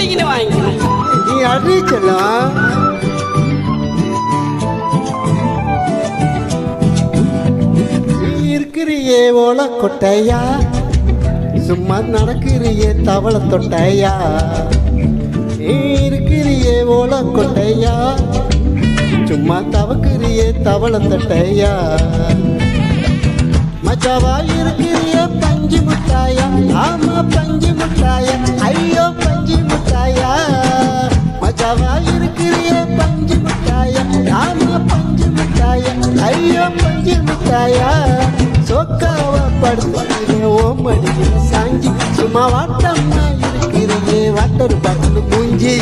பிடிக்கின்னு வாங்கிக்கணும் நீ அறிவிச்சலாம் நீ இருக்கிறியே ஓல கொட்டையா சும்மா நடக்கிறியே தவள தொட்டையா நீ இருக்கிறியே ஓல கொட்டையா சும்மா தவக்கிறியே தவள தொட்டையா மஜாவா இருக்கிறிய பஞ்சு முட்டாயா? ஆமா பஞ்சு முட்டாயா? ஐயோ பஞ்சு பஞ்சு சொக்காவ படுத்துக்கிறேன் ஓ மடியில சாஞ்சி. சும்மா வாட்டம்மா இருக்கிறியே வாட்டர் பாட்டில் மூஞ்சி.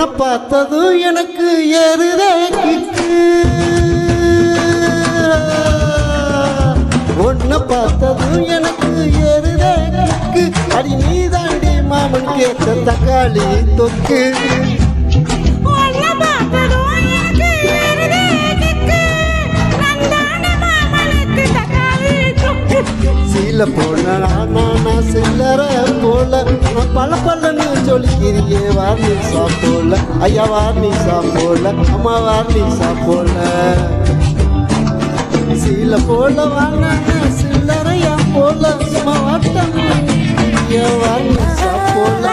உன்னை பார்த்ததும் எனக்கு ஏறுதே கிக்கு உன்னை பார்த்ததும் எனக்கு ஏறுதே கிக்கு அடி நீ தாண்டி மாமன் கேட்ட. தக்காளி தொக்கு. சீல போல சொல்லிக்கிறியே வார்னிசா போல ஐயா வார்னிசா போல அம்மா வார்னிசா போல சீல போல வானா சில்லறையா போல சும்மா வாட்டம் ஐயா வார்னிசா போல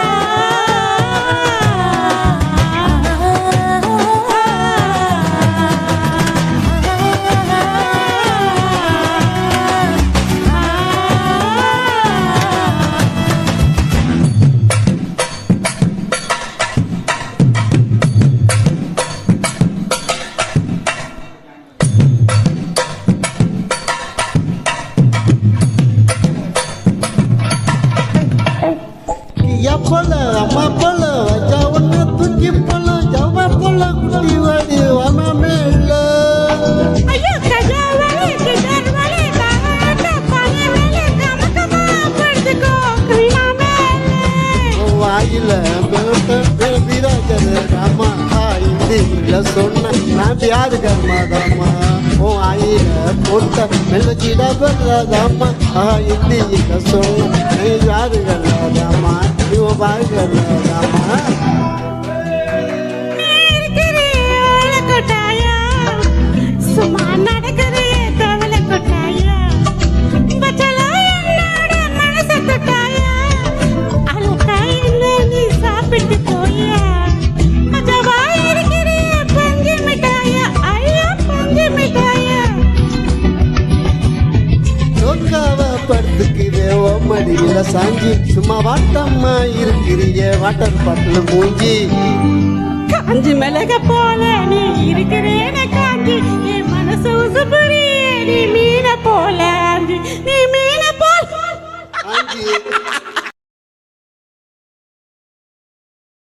ஐயா போல அம்மா ஹிந்தியில சொன்ன. நான் யாரு கர்மாதாமா ஓ ஆயில பொட்ட மெல்லச்சிட பெறாதாமா ஆ ஹிந்தியில சொன்ன. நீ யாரு கர்மாதாமா இவ பாரு கர்மாதாமா மடியில சாஞ்சி சும்மா வாட்டம்மா இருக்கிறிய வாட்டர் பாட்டில் மூஞ்சி. காஞ்சி மிளக போல நீ இருக்கிறேன காஞ்சி. என் மனசு உசுப்புறியே நீ மீன போல நீ மீன போல.